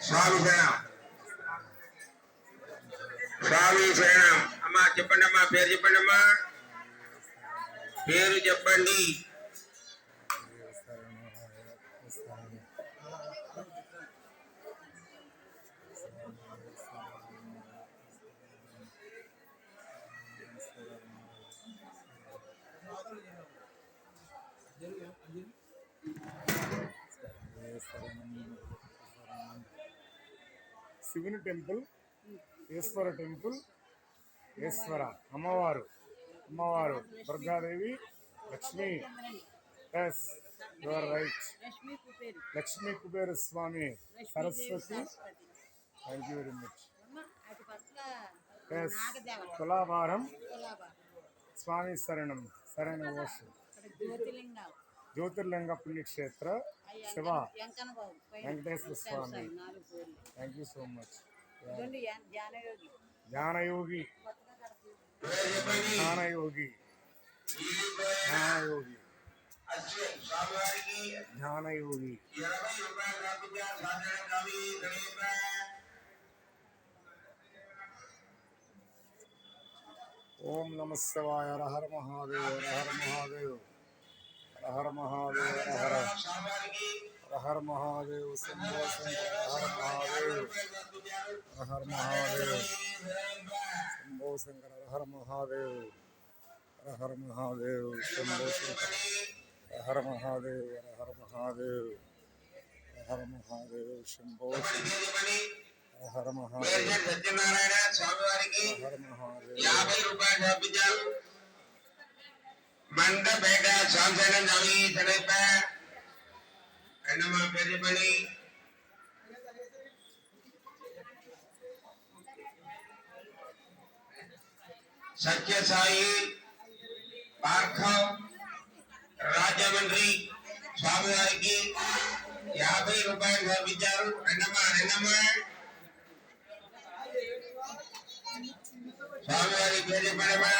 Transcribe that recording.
స్వామి శరణం స్వామి శరణం అమ్మా చెప్పండి అమ్మా పేరు చెప్పండి అమ్మా పేరు చెప్పండి శివుని టెంపుల్ ఈశ్వర టెంపుల్ ఈశ్వర అమ్మవారు అమ్మవారు Durgadevi Lakshmi. Yes your right Lakshmi Kuberu. Swami Saraswati. Thank you very much yes Tulabharam. స్వామి శరణం అక్కడ జ్యోతిలింగాలు జ్యోతిర్లింగ పుణ్యక్షేత్ర శివ వెంకన్న బాబు పైన వెంకటేశ్వర స్వామి. తెలుసా, నాలుగు పేర్లు థ్యాంక్ యూ సో మచ్ ఇదిగోండి యా- ధ్యానయోగి జ్ఞానయోగి కొత్తగా కడుతుంది పేరు చెప్పండి జ్ఞానయోగి జ్ఞానయోగి అశ్విన్ స్వామివారికి జ్ఞానయోగి ఇరవై రూపాయల రాకుండా సాధారణ కవి గణేశ ఓం నమ శివాయ హర మహాదేవ్ హర మహాదేవ్ హర మహాదేవ్ హర స్వామివారికి హర మహాదేవ్ శంభో శంకర హర మహాదేవ్ హర మహాదేవ్ శంభో శంకర హర మహాదేవ్ హర మహాదేవ్ శంభో శంకర హర మహాదేవ్ హర మహాదేవ్ హర మహాదేవ్ శంభో శంకర హర మహాదేవ్ మేజర్ సత్యనారాయణ స్వామివారికి హర మహాదేవ్ యాభై రూపాయలు పంపించారు మండపేట సాంసనం కవి గణేశ అన్నమ్మ పేరు చెప్పండి సత్యసాయి పార్థవ్ రాజమండ్రి స్వామివారికి యాభై రూపాయలు పంపించారు రెండమ్మ రెండమ్మ స్వామివారి పేరు చెప్పండమ్మా